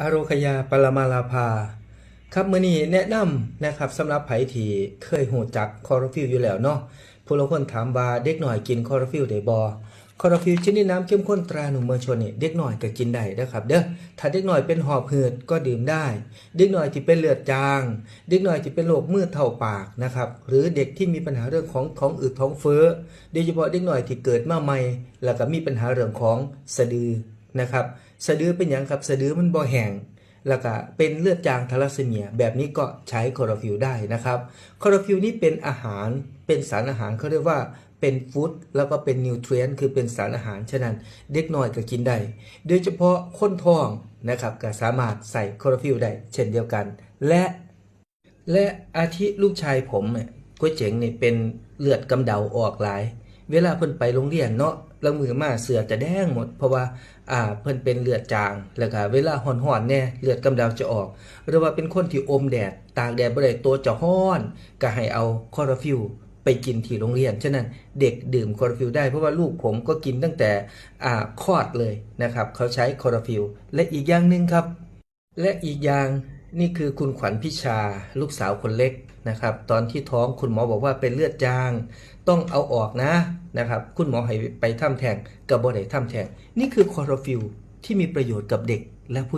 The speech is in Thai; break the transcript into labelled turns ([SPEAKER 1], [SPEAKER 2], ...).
[SPEAKER 1] อโรคยาปรมาลาภา ครับมื้อนี้แนะนำนะครับสำหรับไผที่เคยหูจักคอร์ฟิลอยู่แล้วเนาะผู้ลางคนถามว่าเด็กหน่อยกินคอร์ฟิลได้บ่คอร์ฟิลชนิดน้ำเข้มข้นตราหนุ่มเมืองชนนี่เด็กหน่อยก็กินได้นะครับเด้อถ้าเด็กหน่อยเป็นหอบหืดก็ดื่มได้ เด็กหน่อยที่เป็นเลือดจาง เด็กหน่อยที่เป็นโรคมืดเท่าปากนะครับหรือเด็กที่มีปัญหาเรื่องของท้องอืดท้องเฟ้อโดยเฉพาะเด็กหน่อยที่เกิดมาใหม่ แล้วก็มีปัญหาเรื่องของสะดือ นะครับสะดือเป็นหยังครับสะดือมันบ่แห้งแล้วก็เป็นเลือดจางทาลัสเมีย แบบนี้ก็ใช้คอโรฟิลได้นะครับคอโรฟิลนี่เป็นอาหารเป็นสารอาหารเขาเรียกว่าเป็นฟู้ดแล้วก็เป็นนิวเทรียนคือเป็นสารอาหาร ฉะนั้นเด็กน้อยก็กินได้ โดยเฉพาะคนท้องนะครับก็สามารถใส่คอโรฟิลได้ เช่นเดียวกัน และและอาทิลูกชายผมเนี่ยก๋วยเจ๋งนี่เป็นเลือดกำเดาออกหลาย เวลาเพิ่นไปโรงเรียนเนาะลางมือมาเสือจะแดงหมด เพราะว่าอ่าเพิ่นเป็นเลือดจางแล้วก็เวลาห่อนๆแน่เลือดกำเดาจะออก หรือว่าเป็นคนที่อมแดดตากแดดบ่ได้ตัวจะห้อน ก็ให้เอาคอโรฟิลไปกินที่โรงเรียน ฉะนั้นเด็กดื่มคอโรฟิลได้เพราะว่าลูกผมก็กินตั้งแต่อ่าคลอดเลยนะครับ เขาใช้คอโรฟิลและอีกอย่างหนึ่งครับ และอีกอย่าง นี่คือคุณขวัญพิชาลูกสาวคนเล็กนะครับ ตอนที่ท้องคุณหมอบอกว่าเป็นเลือดจาง ต้องเอาออกนะนะครับ คุณหมอให้ไปทำแทงกับบ่ได้ทำแทง นี่คือคอโรฟิลที่มีประโยชน์กับเด็กและผู้